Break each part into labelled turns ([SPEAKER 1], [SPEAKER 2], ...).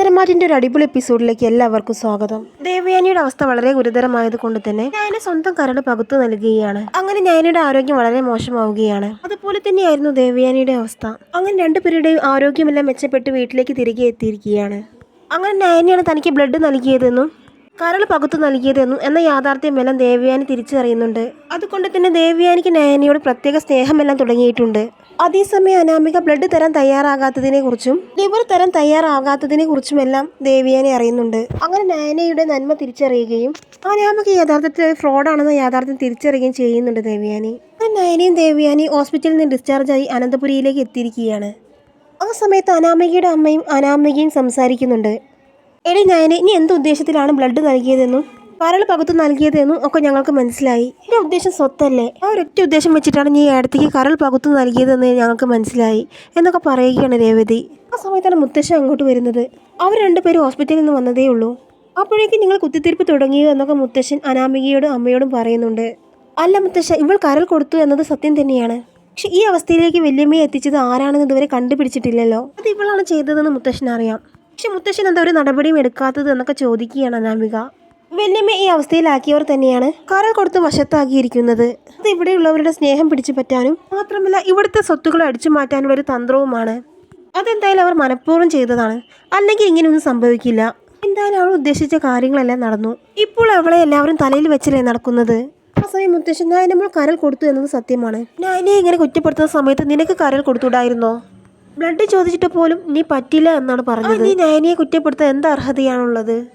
[SPEAKER 1] ഉത്തരമാറ്റിന്റെ ഒരു അടിപൊളി എപ്പിസോഡിലേക്ക് എല്ലാവർക്കും സ്വാഗതം. ദേവയാനിയുടെ അവസ്ഥ വളരെ ഗുരുതരമായത് കൊണ്ട് തന്നെ ഞാൻ സ്വന്തം കരട് പകുത്തു നൽകുകയാണ്. അങ്ങനെ ഞാനിയുടെ ആരോഗ്യം വളരെ മോശമാവുകയാണ്. അതുപോലെ തന്നെയായിരുന്നു ദേവയാനിയുടെ അവസ്ഥ. അങ്ങനെ രണ്ടുപേരുടെയും ആരോഗ്യമെല്ലാം മെച്ചപ്പെട്ട് വീട്ടിലേക്ക് തിരികെ എത്തിയിരിക്കുകയാണ്. അങ്ങനെ നയനിയാണ് തനിക്ക് ബ്ലഡ് നൽകിയതെന്നും കരൾ പകുത്തു നൽകിയതെന്നും എന്ന യാഥാർത്ഥ്യമെല്ലാം ദേവയാനി തിരിച്ചറിയുന്നുണ്ട്. അതുകൊണ്ട് തന്നെ ദേവയാനിക്ക് നയനയോട് പ്രത്യേക സ്നേഹമെല്ലാം തുടങ്ങിയിട്ടുണ്ട്. അതേസമയം അനാമിക ബ്ലഡ് തരാൻ തയ്യാറാകാത്തതിനെ കുറിച്ചും ലിവർ തരാൻ തയ്യാറാകാത്തതിനെ കുറിച്ചുമെല്ലാം ദേവയാനി അറിയുന്നുണ്ട്. അങ്ങനെ നയനയുടെ നന്മ തിരിച്ചറിയുകയും അനാമിക യഥാർത്ഥത്തിൽ ഫ്രോഡാണെന്ന യാഥാർത്ഥ്യം തിരിച്ചറിയുകയും ചെയ്യുന്നുണ്ട് ദേവിയാനി. നയനയും ദേവയാനി ഹോസ്പിറ്റലിൽ നിന്ന് ഡിസ്ചാർജായി അനന്തപുരിയിലേക്ക് എത്തിയിരിക്കുകയാണ്. ആ സമയത്ത് അനാമികയുടെ അമ്മയും അനാമികയും സംസാരിക്കുന്നുണ്ട്. എടി നയനെ നീ എന്ത് ഉദ്ദേശത്തിലാണ് ബ്ലഡ് നൽകിയതെന്നും വരൾ പകുത്തു നൽകിയതെന്നും ഒക്കെ ഞങ്ങൾക്ക് മനസ്സിലായി. എന്റെ ഉദ്ദേശം സ്വത്തല്ലേ? ആ ഒരൊറ്റ ഉദ്ദേശം വെച്ചിട്ടാണ് നീ അടുത്തേക്ക് കരൾ പകുത്തു നൽകിയതെന്ന് ഞങ്ങൾക്ക് മനസ്സിലായി എന്നൊക്കെ പറയുകയാണ് രേവതി. ആ സമയത്താണ് മുത്തശ്ശൻ അങ്ങോട്ട് വരുന്നത്. അവർ രണ്ടുപേരും ഹോസ്പിറ്റലിൽ നിന്ന് വന്നതേ ഉള്ളൂ. അപ്പോഴേക്കും നിങ്ങൾ കുത്തിത്തിരിപ്പ് തുടങ്ങിയോ എന്നൊക്കെ മുത്തശ്ശൻ അനാമികയോടും അമ്മയോടും പറയുന്നുണ്ട്. അല്ല മുത്തശ്ശ ഇവൾ കരൾ കൊടുത്തു എന്നത് സത്യം തന്നെയാണ്. പക്ഷെ ഈ അവസ്ഥയിലേക്ക് വല്യമ്മയെ എത്തിച്ചത് ആരാണെന്ന് ഇതുവരെ കണ്ടുപിടിച്ചിട്ടില്ലല്ലോ. അത് ഇവളാണ് ചെയ്തതെന്ന് മുത്തശ്ശൻ അറിയാം പക്ഷെ മുത്തശ്ശൻ എന്താ ഒരു നടപടിയും എടുക്കാത്തത് എന്നൊക്കെ ചോദിക്കുകയാണ് അനാമിക. വല്യമ്മ ഈ അവസ്ഥയിലാക്കിയവർ തന്നെയാണ് കരൾ കൊടുത്ത് വശത്താക്കിയിരിക്കുന്നത്. അത് ഇവിടെയുള്ളവരുടെ സ്നേഹം പിടിച്ചു പറ്റാനും മാത്രമല്ല ഇവിടുത്തെ സ്വത്തുക്കൾ അടിച്ചു മാറ്റാനുള്ള ഒരു തന്ത്രവുമാണ്. അതെന്തായാലും അവർ മനഃപൂർവം ചെയ്തതാണ്. അല്ലെങ്കിൽ ഇങ്ങനെയൊന്നും സംഭവിക്കില്ല. എന്തായാലും അവൾ ഉദ്ദേശിച്ച കാര്യങ്ങളെല്ലാം നടന്നു. ഇപ്പോൾ അവളെ എല്ലാവരും തലയിൽ വെച്ചല്ലേ നടക്കുന്നത്? ആ സമയം മുത്തശ്ശൻ ഞാൻ നമ്മൾ കരൽ കൊടുത്തു എന്നത് സത്യമാണ്. ഞാൻ ഇങ്ങനെ കുറ്റപ്പെടുത്തുന്ന സമയത്ത് നിനക്ക് കരൽ കൊടുത്തുകൂടായിരുന്നോ? ബ്ലഡ് ചോദിച്ചിട്ട് പോലും നീ പറ്റില്ല എന്നാണ് പറഞ്ഞത്. നീ നയനിയെ കുറ്റപ്പെടുത്താൻ എന്ത് അർഹതയാണുള്ളത്?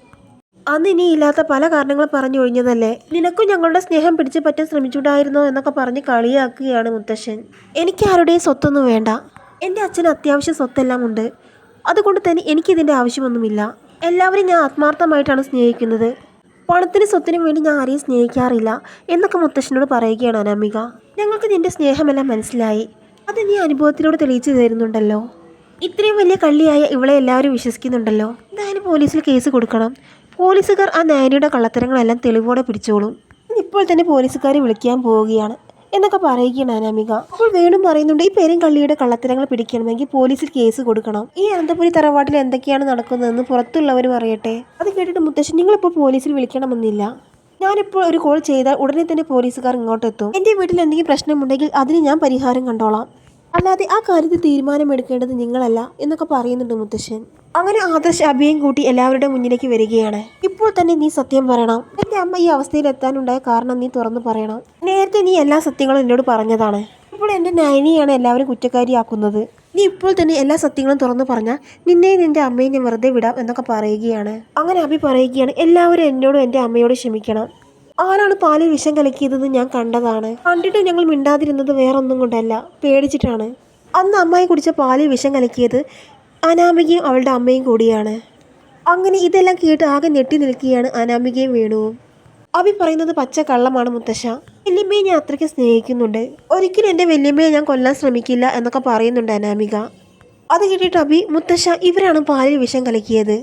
[SPEAKER 1] അന്ന് ഇനി ഇല്ലാത്ത പല കാരണങ്ങൾ പറഞ്ഞു ഒഴിഞ്ഞതല്ലേ? നിനക്കും ഞങ്ങളുടെ സ്നേഹം പിടിച്ചു പറ്റാൻ ശ്രമിച്ചുണ്ടായിരുന്നോ എന്നൊക്കെ പറഞ്ഞ് കളിയാക്കുകയാണ് മുത്തശ്ശൻ. എനിക്ക് ആരുടെയും സ്വത്തൊന്നും വേണ്ട. എന്റെ അച്ഛന് അത്യാവശ്യം സ്വത്തെല്ലാം ഉണ്ട്. അതുകൊണ്ട് തന്നെ എനിക്കിതിന്റെ ആവശ്യമൊന്നുമില്ല. എല്ലാവരും ഞാൻ ആത്മാർത്ഥമായിട്ടാണ് സ്നേഹിക്കുന്നത്. പണത്തിനും സ്വത്തിനും വേണ്ടി ഞാൻ ആരെയും സ്നേഹിക്കാറില്ല എന്നൊക്കെ മുത്തശ്ശനോട് പറയുകയാണ് അനാമിക. ഞങ്ങൾക്ക് നിന്റെ സ്നേഹമെല്ലാം മനസ്സിലായി. അത് നീ അനുഭവത്തിലൂടെ തെളിയിച്ചു തരുന്നുണ്ടല്ലോ. ഇത്രയും വലിയ കള്ളിയായ ഇവളെ എല്ലാവരും വിശ്വസിക്കുന്നുണ്ടല്ലോ. എന്തായാലും പോലീസിൽ കേസ് കൊടുക്കണം. പോലീസുകാർ ആ നാനിയുടെ കള്ളത്തരങ്ങളെല്ലാം തെളിവോടെ പിടിച്ചോളും. ഇപ്പോൾ തന്നെ പോലീസുകാരെ വിളിക്കാൻ പോവുകയാണ്. എന്നൊക്കെ പറയുകയാണ് അനാമിക. അപ്പോൾ വീണ്ടും പറയുന്നുണ്ട് ഈ പേരും കള്ളിയുടെ കള്ളത്തരങ്ങൾ പിടിക്കണമെങ്കിൽ പോലീസിൽ കേസ് കൊടുക്കണം. ഈ അനന്തപുരി തറവാട്ടിൽ എന്തൊക്കെയാണ് നടക്കുന്നതെന്ന് പുറത്തുള്ളവരും അറിയട്ടെ. അത് കേട്ടിട്ട് മുത്തശ്ശൻ നിങ്ങളിപ്പോൾ പോലീസിൽ വിളിക്കണമെന്നില്ല. ഞാനിപ്പോൾ ഒരു കോൾ ചെയ്താൽ ഉടനെ തന്നെ പോലീസുകാർ ഇങ്ങോട്ടെത്തും. എന്റെ വീട്ടിൽ എന്തെങ്കിലും പ്രശ്നമുണ്ടെങ്കിൽ അതിന് ഞാൻ പരിഹാരം കണ്ടോളാം. അല്ലാതെ ആ കാര്യത്തിൽ തീരുമാനമെടുക്കേണ്ടത് നിങ്ങളല്ല എന്നൊക്കെ പറയുന്നുണ്ട് മുത്തശ്ശൻ. അങ്ങനെ ആദർശ് അഭിയും കൂട്ടി എല്ലാവരുടെ മുന്നിലേക്ക് വരികയാണ്. ഇപ്പോൾ തന്നെ നീ സത്യം പറയണം. എന്റെ അമ്മ ഈ അവസ്ഥയിൽ എത്താനുണ്ടായ കാരണം നീ തുറന്നു പറയണം. നേരത്തെ നീ എല്ലാ സത്യങ്ങളും എന്നോട് പറഞ്ഞതാണ്. ഇപ്പോൾ എന്റെ നയനിയാണ് എല്ലാവരും കുറ്റക്കാരിയാക്കുന്നത്. നീ ഇപ്പോൾ തന്നെ എല്ലാ സത്യങ്ങളും തുറന്നു പറഞ്ഞാൽ നിന്നെയും നിന്റെ അമ്മയും ഞാൻ വെറുതെ വിടാം എന്നൊക്കെ പറയുകയാണ്. അങ്ങനെ അഭി പറയുകയാണ് എല്ലാവരും എന്നോടും എന്റെ അമ്മയോട് ക്ഷമിക്കണം. ആരാണ് പാലിൽ വിഷം കലക്കിയതെന്ന് ഞാൻ കണ്ടതാണ്. കണ്ടിട്ട് ഞങ്ങൾ മിണ്ടാതിരുന്നത് വേറൊന്നും കൊണ്ടല്ല പേടിച്ചിട്ടാണ്. അന്ന് അമ്മായി കുടിച്ച പാലിൽ വിഷം കലക്കിയത് അനാമികയും അവളുടെ അമ്മയും കൂടിയാണ്. അങ്ങനെ ഇതെല്ലാം കേട്ട് ആകെ ഞെട്ടി നിൽക്കുകയാണ് അനാമികയും വേണുവും. അഭി പറയുന്നത് പച്ച കള്ളമാണ് മുത്തശ്ശ. വല്യമ്മയെ ഞാൻ അത്രയ്ക്ക് സ്നേഹിക്കുന്നുണ്ട്. ഒരിക്കലും എന്റെ വല്യമ്മയെ ഞാൻ കൊല്ലാൻ ശ്രമിക്കില്ല എന്നൊക്കെ പറയുന്നുണ്ട് അനാമിക. അത് കേട്ടിട്ട് അബി മുത്തശ്ശ ഇവരാണ് പാലിൽ വിഷം കലക്കിയത്.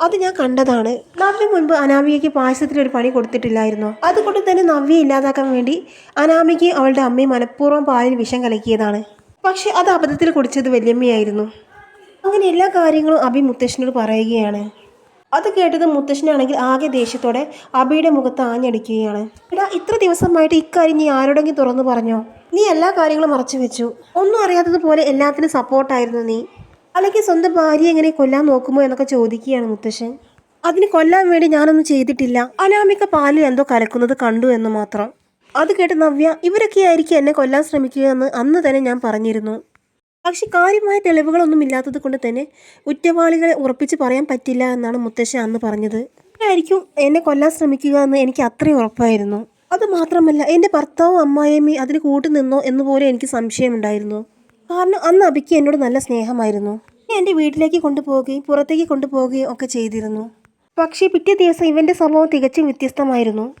[SPEAKER 1] അത് ഞാൻ കണ്ടതാണ്. നവ്യ മുൻപ് അനാമികയ്ക്ക് പായസത്തിന് ഒരു പണി കൊടുത്തിട്ടില്ലായിരുന്നോ? അതുകൊണ്ട് തന്നെ നവ്യ ഇല്ലാതാക്കാൻ വേണ്ടി അനാമികയും അവളുടെ അമ്മയും മനഃപൂർവം പാലിൽ വിഷം കലക്കിയതാണ്. പക്ഷെ അത് അബദ്ധത്തിൽ കുടിച്ചത് വല്യമ്മയായിരുന്നു. അങ്ങനെ എല്ലാ കാര്യങ്ങളും അബി മുത്തശ്ശനോട് പറയുകയാണ്. അത് കേട്ടത് മുത്തശ്ശനാണെങ്കിൽ ആകെ ദേഷ്യത്തോടെ അബിയുടെ മുഖത്ത് ആഞ്ഞടിക്കുകയാണ്. എടാ ഇത്ര ദിവസമായിട്ട് ഇക്കാര്യം നീ ആരോടെങ്കിലും തുറന്നു പറഞ്ഞോ? നീ എല്ലാ കാര്യങ്ങളും മറച്ചു വെച്ചു. ഒന്നും അറിയാത്തതുപോലെ എല്ലാത്തിനും സപ്പോർട്ടായിരുന്നു നീ. അല്ലെങ്കിൽ സ്വന്തം ഭാര്യ എങ്ങനെ കൊല്ലാൻ നോക്കുമോ എന്നൊക്കെ ചോദിക്കുകയാണ് മുത്തശ്ശൻ. അതിന് കൊല്ലാൻ വേണ്ടി ഞാനൊന്നും ചെയ്തിട്ടില്ല. അനാമിക പാലിൽ എന്തോ കലക്കുന്നത് കണ്ടു എന്ന് മാത്രം. അത് കേട്ട് നവ്യ ഇവരൊക്കെ ആയിരിക്കും എന്നെ കൊല്ലാൻ ശ്രമിക്കുക എന്ന് അന്ന് തന്നെ ഞാൻ പറഞ്ഞിരുന്നു. പക്ഷെ കാര്യമായ തെളിവുകളൊന്നും ഇല്ലാത്തത് കൊണ്ട് തന്നെ കുറ്റവാളികളെ ഉറപ്പിച്ച് പറയാൻ പറ്റില്ല എന്നാണ് മുത്തശ്ശൻ അന്ന് പറഞ്ഞത്. ആയിരിക്കും എന്നെ കൊല്ലാൻ ശ്രമിക്കുക എന്ന് എനിക്ക് അത്രയും ഉറപ്പായിരുന്നു. അത് മാത്രമല്ല എന്റെ ഭർത്താവും അമ്മായിയമ്മയും അതിന് കൂട്ടു നിന്നോ എന്ന് പോലും എനിക്ക് സംശയമുണ്ടായിരുന്നു. കാരണം അന്ന് അബിക്ക് എന്നോട് നല്ല സ്നേഹമായിരുന്നു. എന്റെ വീട്ടിലേക്ക് കൊണ്ടുപോവുകയും പുറത്തേക്ക് കൊണ്ടുപോവുകയും ഒക്കെ ചെയ്തിരുന്നു. പക്ഷേ പിറ്റേ ദിവസം ഇവന്റെ സ്വഭാവം തികച്ചും വ്യത്യസ്തമായിരുന്നു.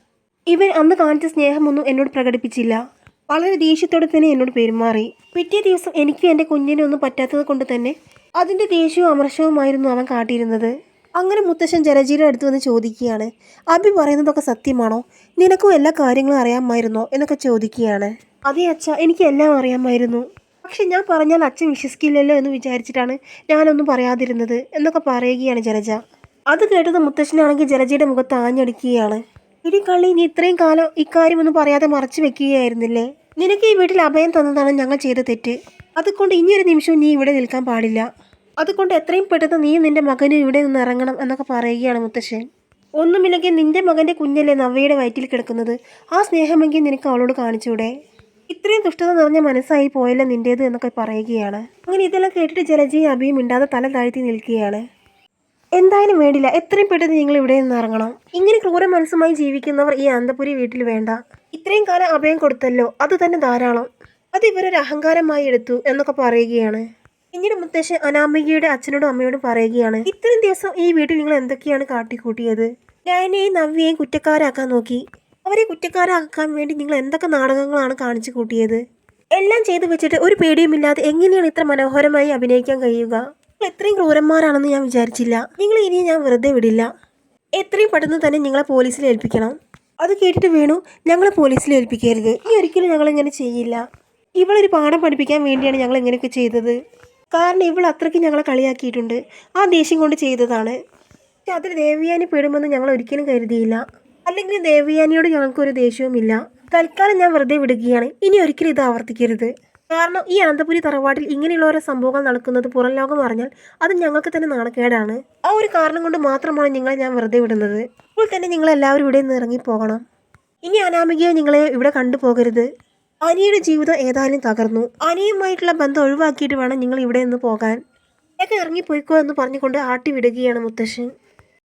[SPEAKER 1] ഇവൻ അന്ന് കാണിച്ച സ്നേഹമൊന്നും എന്നോട് പ്രകടിപ്പിച്ചില്ല. വളരെ ദേഷ്യത്തോടെ തന്നെ എന്നോട് പെരുമാറി. പിറ്റേ ദിവസം എനിക്ക് എന്റെ കുഞ്ഞിനെ ഒന്നും പറ്റാത്തത് കൊണ്ട് തന്നെ അതിന്റെ ദേഷ്യവും അമർഷവുമായിരുന്നു അവൻ കാട്ടിയിരുന്നത്. അങ്ങനെ മുത്തശ്ശൻ ജലജീയുടെ അടുത്ത് വന്ന് ചോദിക്കുകയാണ്. അഭി പറയുന്നതൊക്കെ സത്യമാണോ? നിനക്കും എല്ലാ കാര്യങ്ങളും അറിയാമായിരുന്നോ? എന്നൊക്കെ ചോദിക്കുകയാണ്. അതെ അച്ഛ എനിക്ക് എല്ലാം അറിയാമായിരുന്നു. പക്ഷെ ഞാൻ പറഞ്ഞാൽ അച്ഛൻ വിശ്വസിക്കില്ലല്ലോ എന്ന് വിചാരിച്ചിട്ടാണ് ഞാനൊന്നും പറയാതിരുന്നത് എന്നൊക്കെ പറയുകയാണ് ജലജ. അത് കേട്ടത് മുത്തശ്ശനാണെങ്കിൽ ജലജയുടെ മുഖത്ത് ആഞ്ഞടിക്കുകയാണ്. ഇടി കള്ളി നീ ഇത്രയും കാലം ഇക്കാര്യമൊന്നും പറയാതെ മറച്ചു വെക്കുകയായിരുന്നില്ലേ? നിനക്ക് ഈ വീട്ടിൽ അഭയം തന്നതാണ് ഞങ്ങൾ ചെയ്ത തെറ്റ്. അതുകൊണ്ട് ഇനിയൊരു നിമിഷവും നീ ഇവിടെ നിൽക്കാൻ പാടില്ല. അതുകൊണ്ട് എത്രയും പെട്ടെന്ന് നീ നിന്റെ മകനും ഇവിടെ നിന്ന് ഇറങ്ങണം എന്നൊക്കെ പറയുകയാണ് മുത്തശ്ശൻ. ഒന്നുമില്ലെങ്കിൽ നിന്റെ മകന്റെ കുഞ്ഞല്ലേ നവ്യയുടെ വയറ്റിൽ കിടക്കുന്നത്? ആ സ്നേഹമെങ്കിൽ നിനക്ക് അവളോട് കാണിച്ചൂടെ? ഇത്രയും ദുഷ്ടത നിറഞ്ഞ മനസ്സായി പോയല്ലോ നിന്റേത് എന്നൊക്കെ പറയുകയാണ്. അങ്ങനെ ഇതെല്ലാം കേട്ടിട്ട് ജലജയും അഭിയും മിണ്ടാതെ തല താഴ്ത്തി നിൽക്കുകയാണ്. എന്തായാലും വേണ്ടില്ല. എത്രയും പെട്ടെന്ന് നിങ്ങൾ ഇവിടെ നിന്ന് ഇറങ്ങണം. ഇങ്ങനെ ക്രൂര മനസ്സുമായി ജീവിക്കുന്നവർ ഈ അന്തപുരി വീട്ടിൽ വേണ്ട. ഇത്രയും കാലം അഭയം കൊടുത്തല്ലോ. അത് തന്നെ ധാരാളം. അത് ഇവരൊരു അഹങ്കാരമായി എടുത്തു എന്നൊക്കെ പറയുകയാണ്. പിന്നീട് മുത്തശ്ശൻ അനാമികയുടെ അച്ഛനോടും അമ്മയോടും പറയുകയാണ് ഇത്രയും ദിവസം ഈ വീട്ടിൽ നിങ്ങൾ എന്തൊക്കെയാണ് കാട്ടിക്കൂട്ടിയത്? ലയനയെയും നവ്യയെയും കുറ്റക്കാരാക്കാൻ നോക്കി. അവരെ കുറ്റക്കാരാക്കാൻ വേണ്ടി നിങ്ങൾ എന്തൊക്കെ നാടകങ്ങളാണ് കാണിച്ചു കൂട്ടിയത്? എല്ലാം ചെയ്തു വെച്ചിട്ട് ഒരു പേടിയുമില്ലാതെ എങ്ങനെയാണ് ഇത്ര മനോഹരമായി അഭിനയിക്കാൻ കഴിയുക? ഇത്രയും ക്രൂരന്മാരാണെന്ന് ഞാൻ വിചാരിച്ചില്ല. നിങ്ങൾ ഇനി ഞാൻ വെറുതെ വിടില്ല. എത്രയും പെട്ടെന്ന് തന്നെ നിങ്ങളെ പോലീസിൽ ഏൽപ്പിക്കണം. അത് കേട്ടിട്ട് വേണു. ഞങ്ങളെ പോലീസിൽ ഏൽപ്പിക്കരുത്. ഈ ഒരിക്കലും ഞങ്ങളിങ്ങനെ ചെയ്യില്ല. ഇവളൊരു പാഠം പഠിപ്പിക്കാൻ വേണ്ടിയാണ് ഞങ്ങൾ ഇങ്ങനെയൊക്കെ ചെയ്തത്. കാരണം ഇവൾ അത്രയ്ക്ക് ഞങ്ങളെ കളിയാക്കിയിട്ടുണ്ട്. ആ ദേഷ്യം കൊണ്ട് ചെയ്തതാണ്. അതിൽ ദേവിയാനി പെടുമെന്ന് ഞങ്ങൾ ഒരിക്കലും കരുതിയില്ല. അല്ലെങ്കിൽ ദേവിയാനിയോട് ഞങ്ങൾക്കൊരു ദേഷ്യവുമില്ല. തൽക്കാലം ഞാൻ വെറുതെ വിടുകയാണ്. ഇനി ഒരിക്കലും ഇത് ആവർത്തിക്കരുത്. കാരണം ഈ അനന്തപുരി തറവാട്ടിൽ ഇങ്ങനെയുള്ള ഓരോ സംഭവങ്ങൾ നടക്കുന്നത് പുറം ലോകം അറിഞ്ഞാൽ അത് ഞങ്ങൾക്ക് തന്നെ നാണക്കേടാണ്. ആ ഒരു കാരണം കൊണ്ട് മാത്രമാണ് നിങ്ങളെ ഞാൻ വെറുതെ വിടുന്നത്. ഇപ്പോൾ തന്നെ നിങ്ങൾ എല്ലാവരും ഇവിടെ നിന്ന് ഇറങ്ങി പോകണം ഇനി അനാമികയെ നിങ്ങളെ ഇവിടെ കണ്ടുപോകരുത്. അനിയുടെ ജീവിതം ഏതായാലും തകർന്നു. അനിയുമായിട്ടുള്ള ബന്ധം ഒഴിവാക്കിയിട്ട് വേണം നിങ്ങൾ ഇവിടെ നിന്ന് പോകാൻ. ഒക്കെ ഇറങ്ങിപ്പോയിക്കോ എന്ന് പറഞ്ഞുകൊണ്ട് ആട്ടി വിടുകയാണ് മുത്തശ്ശൻ.